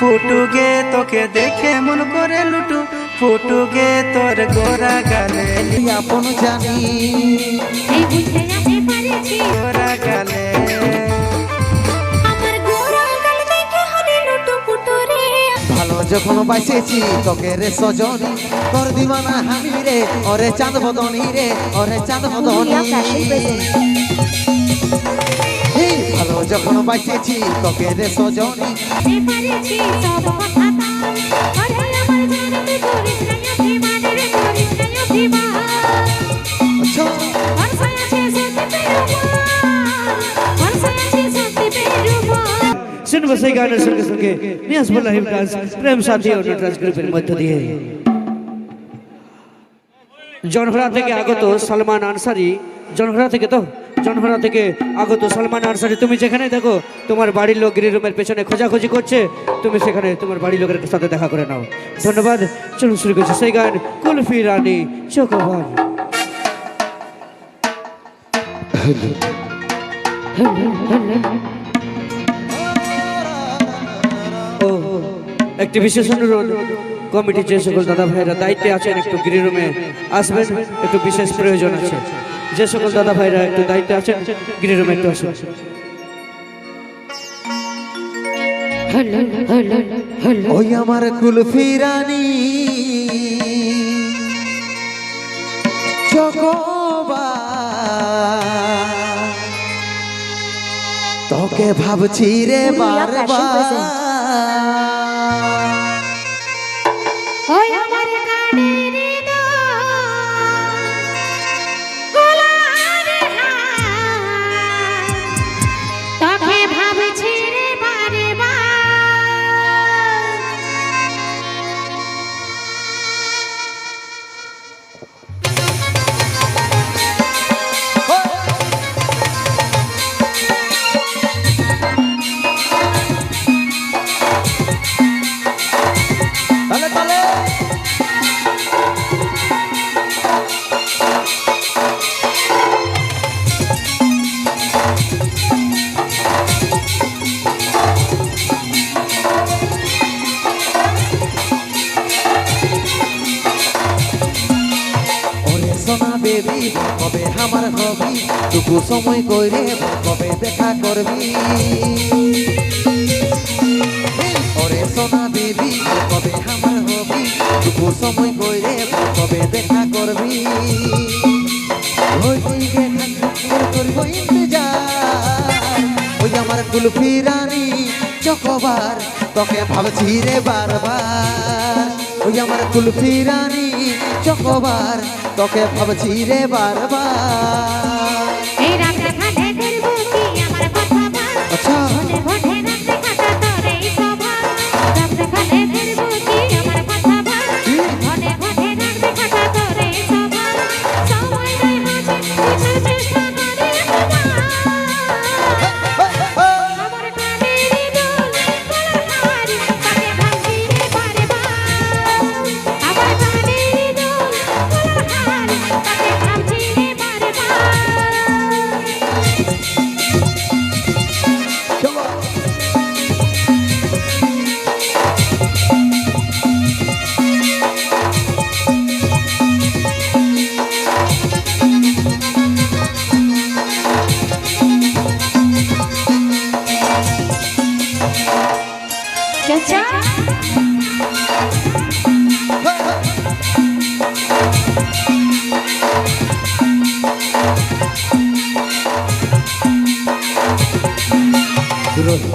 ফুটুগে তোকে দেখে মন করে লুটু। ফুটুগে তোর গোরা গালে। আপন জানি। গোরা গালে। ভালো যখন বাইসেছি তোকে রে সজনি। তোর দিওয়ানা হামি রে ওরে চাঁদ বদনি রে ওরে চাঁদ বদনি। যখন বাইসেছি তোকে রে সজনি। আচ্ছা। শুনব সেই গানের সঙ্গে সঙ্গে নিয়ে আসব লাইভ ডান্স প্রেম সাথী ও নটরাজ গ্রুপের মধ্য দিয়ে। জনহরা থেকে আগত সালমান আনসারি জনহরা থেকে তো জনহরা থেকে আগত সালমান আনসারি, তুমি যেখানে দেখো তোমার বাড়ির লোক গৃহ রুমের পেছনে খোঁজাখুঁজি করছে, তুমি সেখানে তোমার বাড়ির লোকের সাথে দেখা করে নাও। ধন্যবাদ, চলুন শুরু করছি সেই গান, কুলফি রানী ও, একটি বিশেষ অনুরোধ কমিটি যে সকল দাদা ভাইরা দায়িত্বে আছেন, একটু গৃহরুমে আসবেন, একটু বিশেষ প্রয়োজন আছে। যে সকল দাদা ভাইরা একটু দায়িত্বে আছেন গৃহরুমে একটু আসবেন ওই আমার কুলফি রানী তোকে ভাবছি রে বারবার। বেবি কবে আমার হবি? টুকু সময় কইরে কবে দেখা করবি? ওরে সোনা বেবি কবে আমার হবি? টুকু সময় কইরে কবে দেখা করবি? ওই আমার কুলফি রানী, চকবার, তোকে ভাবছি রে বারবার। ওই আমার কুলফি রানী, চকবার তোকে ভাবছি রে বারবার। আচ্ছা।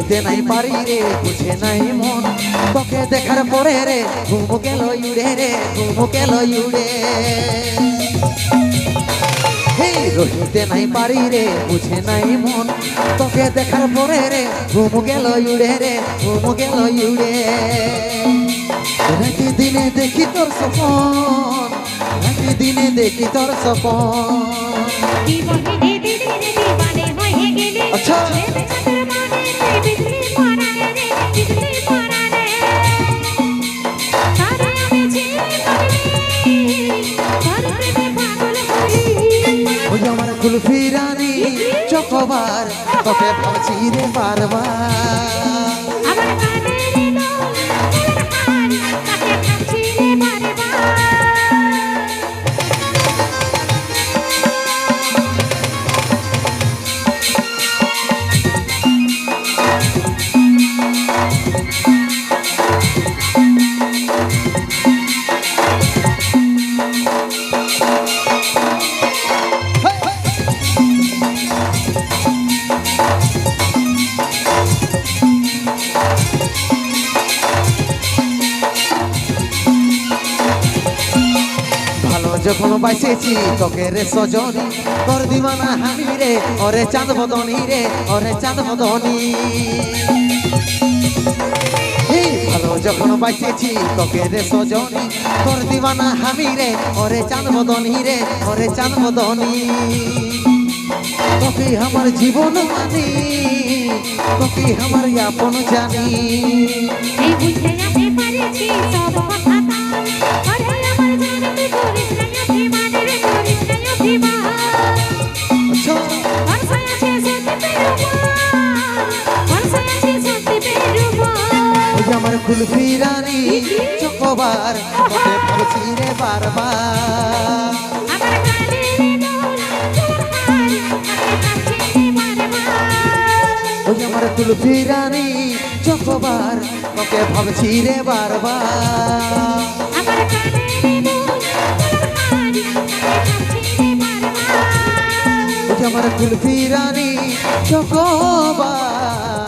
রহিতে নাই পারি রে বুঝে নাই মন। তোকে দেখার পরে রে ঘুম গেল ইউড়ে রে ঘুম গেল ইউড়ে রহিতে নাই পারি রে বুঝে নাই মন। তোকে দেখার পরে রে ঘুম গেল ইউড়ে রে ঘুম গেল ইউড়ে রাতি দিনে দেখি তোর সপন রাতি দিনে দেখি তোর সপন আচ্ছা। কুলফি রানী চকবার তোকে ভাবছি রে বারবার। যখন বাইসেছি, তোকে রে সজনি তোর দিবানা হামি রে, ওরে চাঁদ বদনি রে, ওরে চাঁদ বদনি ভালো যখন বাইসেছি, তোকে রে সজনি তোর দিবানা হামি রে, ওরে চাঁদ বদনি রে, ওরে চাঁদ বদনি তোকে আমার জীবন মানি, তোকে আমার আপন জানি। এই বুঝতে আমি পারেছি সব কথা কুলফি রানী চকবার তোকে ভাবছি রে বারবার। ওই আমার কুলফি রানী চকবার তোকে ভাবছি রে বারবার। আমার কুলফি রানী চকবার।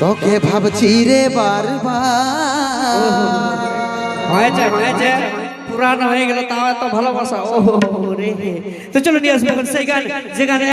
তোকে ভাবছি রে বারবার। হয়েছে হয়েছে। পুরানো হয়ে গেল, তাও এত ভালোবাসা। ও রে। তো চলো নিয়ে আসব সেই গান, যে গানে